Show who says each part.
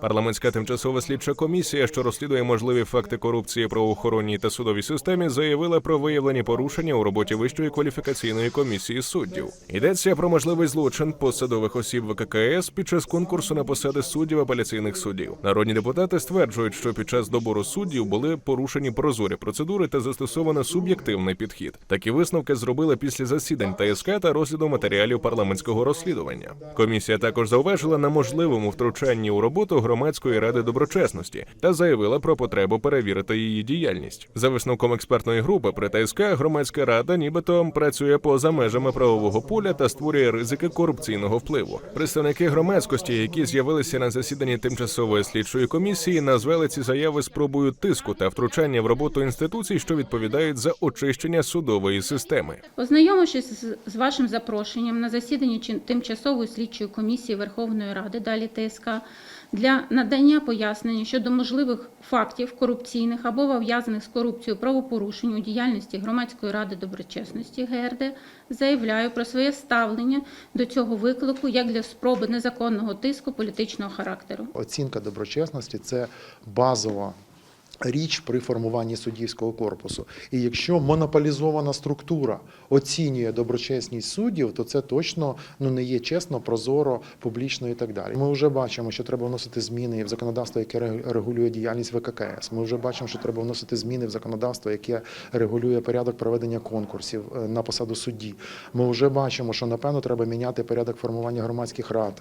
Speaker 1: Парламентська тимчасова слідча комісія, що розслідує можливі факти корупції правоохоронній та судовій системі, заявила про виявлені порушення у роботі Вищої кваліфікаційної комісії суддів. Йдеться про можливий злочин посадових осіб ВККС під час конкурсу на посади суддів апеляційних судів. Народні депутати стверджують, що під час добору суддів були порушені прозорі процедури та застосовано суб'єктивний підхід. Такі висновки зробили після засідань ТСК та розгляду матеріалів парламентського розслідування. Комісія також зауважила на можливому втручанні у роботу громадської ради доброчесності та заявила про потребу перевірити її діяльність. За висновком експертної групи при ТСК громадська рада нібито працює поза межами правового поля та створює ризики корупційного впливу. Представники громадськості, які з'явилися на засіданні тимчасової слідчої комісії, назвали ці заяви спробою тиску та втручання в роботу інституцій, що відповідають за очищення судової системи.
Speaker 2: Ознайомившись з- вашим запрошенням на засідання чи- тимчасової слідчої комісії Верховної Ради, далі ТСК, для надання пояснення щодо можливих фактів корупційних або пов'язаних з корупцією правопорушень у діяльності Громадської ради доброчесності ГРД, заявляю про своє ставлення до цього виклику як для спроби незаконного тиску політичного характеру.
Speaker 3: Оцінка доброчесності це базова. Річ при формуванні суддівського корпусу. І якщо монополізована структура оцінює доброчесність суддів, то це точно ну не є чесно, прозоро, публічно і так далі. Ми вже бачимо, що треба вносити зміни в законодавство, яке регулює діяльність ВККС. Ми вже бачимо, що треба вносити зміни в законодавство, яке регулює порядок проведення конкурсів е, на посаду судді. Ми вже бачимо, що напевно треба міняти порядок формування громадських рад